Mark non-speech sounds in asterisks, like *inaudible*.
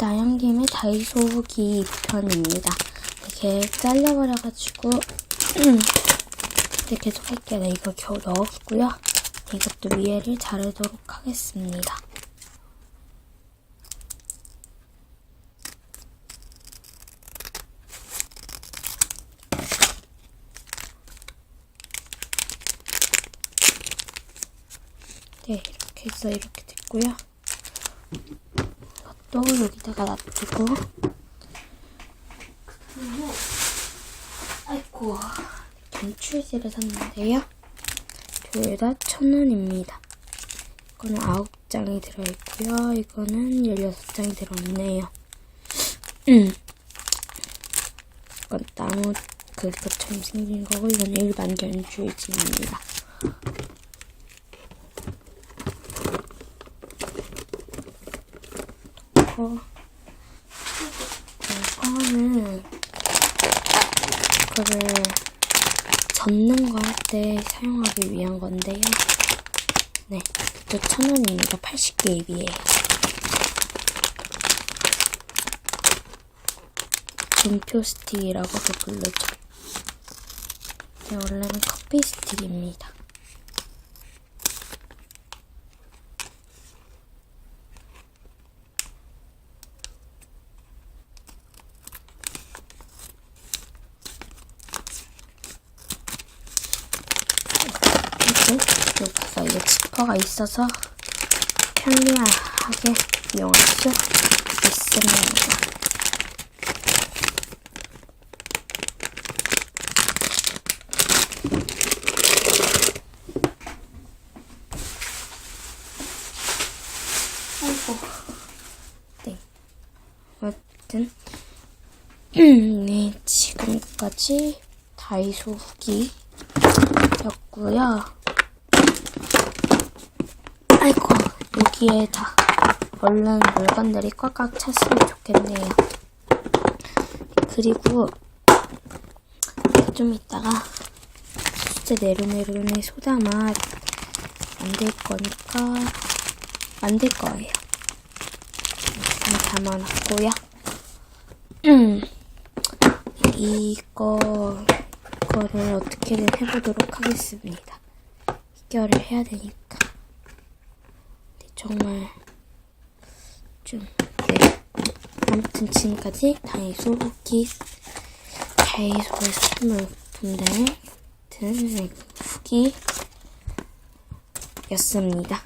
나영김의 다이소 후기 2편입니다. 이렇게 잘려버려가지고 *clears throat* 계속 할게요. 네, 이거 겨우 넣었고요. 이것도 위에를 자르도록 하겠습니다. 네, 이렇게 해서 이렇게 됐고요. 이것도 여기다가 놔두고 그리고 아이고 견출지를 샀는데요. 둘 다 천 원입니다. 이거는 아홉 장이 들어있고요. 이거는 열여섯 장이 들어있네요. 음. 이건 나무 그것처럼 생긴 거고 이건 일반 견출지입니다. 어, 이거는 이거를 접는 거 할 때 사용하기 위한 건데요. 네, 또 천 원입니다. 80개 입이에요. 분표 스틱이라고도 부르죠. 네, 원래는 커피 스틱입니다. 여기가 이게 지퍼가 있어서 편리하게 이용할 수 있습니다. 아이고, 네. 아무튼, *clears throat* 네, 지금까지 다이소 후기 였고요. 아이고 여기에 다 얼른 물건들이 꽉꽉 찼으면 좋겠네요. 그리고 좀 이따가 수제 네로네로네 소다맛 만들 거니까 만들 거예요. 일단 담아놨고요. 음, 이거 이거를 어떻게든 해보도록 하겠습니다. 해결을 해야 되니까. 네, 정말 좀 네. 아무튼 지금까지 다이소 후기 선물 분들 든 후기였습니다.